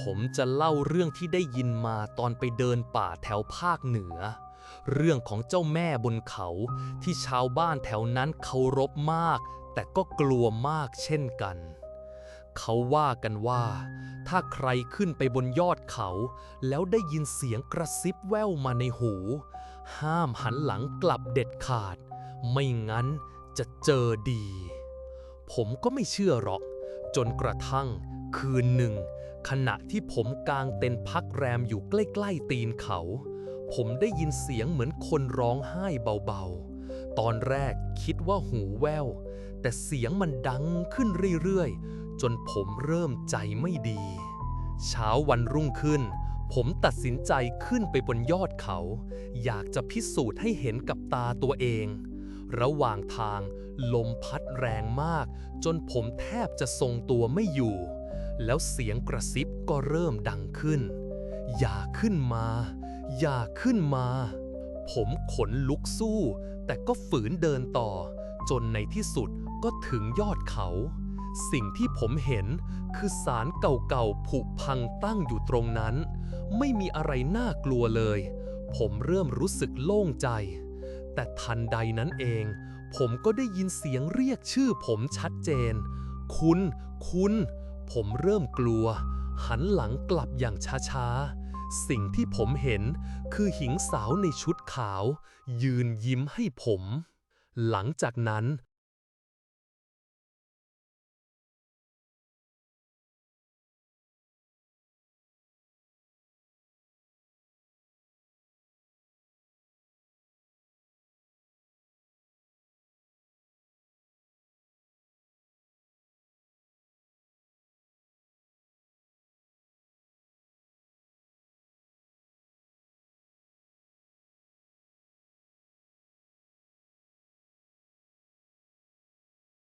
ผมจะเล่าเรื่องที่ได้ยินมาตอนไปเดินป่าแถวภาคเหนือ เรื่องของเจ้าแม่บนเขาที่ชาวบ้านแถวนั้นเคารพมาก แต่ก็กลัวมากเช่นกัน เขาว่ากันว่า ถ้าใครขึ้นไปบนยอดเขา แล้วได้ยินเสียงกระซิบแว่วมาในหู ห้ามหันหลังกลับเด็ดขาด ไม่งั้นจะเจอดี ผมก็ไม่เชื่อหรอก จนกระทั่ง คืนหนึ่ง ขณะที่ผมกางเต็นท์พักแรมอยู่ใกล้ ๆ ตีนเขา ผมได้ยินเสียงเหมือนคนร้องไห้เบาๆ ตอนแรกคิดว่าหูแว่ว แต่เสียงมันดังขึ้นเรื่อยๆ จนผมเริ่มใจไม่ดี เช้าวันรุ่งขึ้น ผมตัดสินใจขึ้นไปบนยอดเขา อยากจะพิสูจน์ให้เห็นกับตาตัวเอง ระหว่างทางลมพัดแรงมาก จนผมแทบจะทรงตัวไม่อยู่ แล้วเสียงกระซิบก็เริ่มดังขึ้น อย่าขึ้นมา อย่าขึ้นมา ผมขนลุกสู้ แต่ก็ฝืนเดินต่อ จนในที่สุดก็ถึงยอดเขา สิ่งที่ผมเห็นคือสารเก่าๆผุพังตั้งอยู่ตรงนั้น ไม่มีอะไรน่ากลัวเลย ผมเริ่มรู้สึกโล่งใจ แต่ทันใดนั้นเอง ผมก็ได้ยินเสียงเรียกชื่อผมชัดเจน คุณ คุณ ผมเริ่มกลัว หันหลังกลับอย่างช้าๆ สิ่งที่ผมเห็นคือหญิงสาวในชุดขาว ยืนยิ้มให้ผม หลังจากนั้น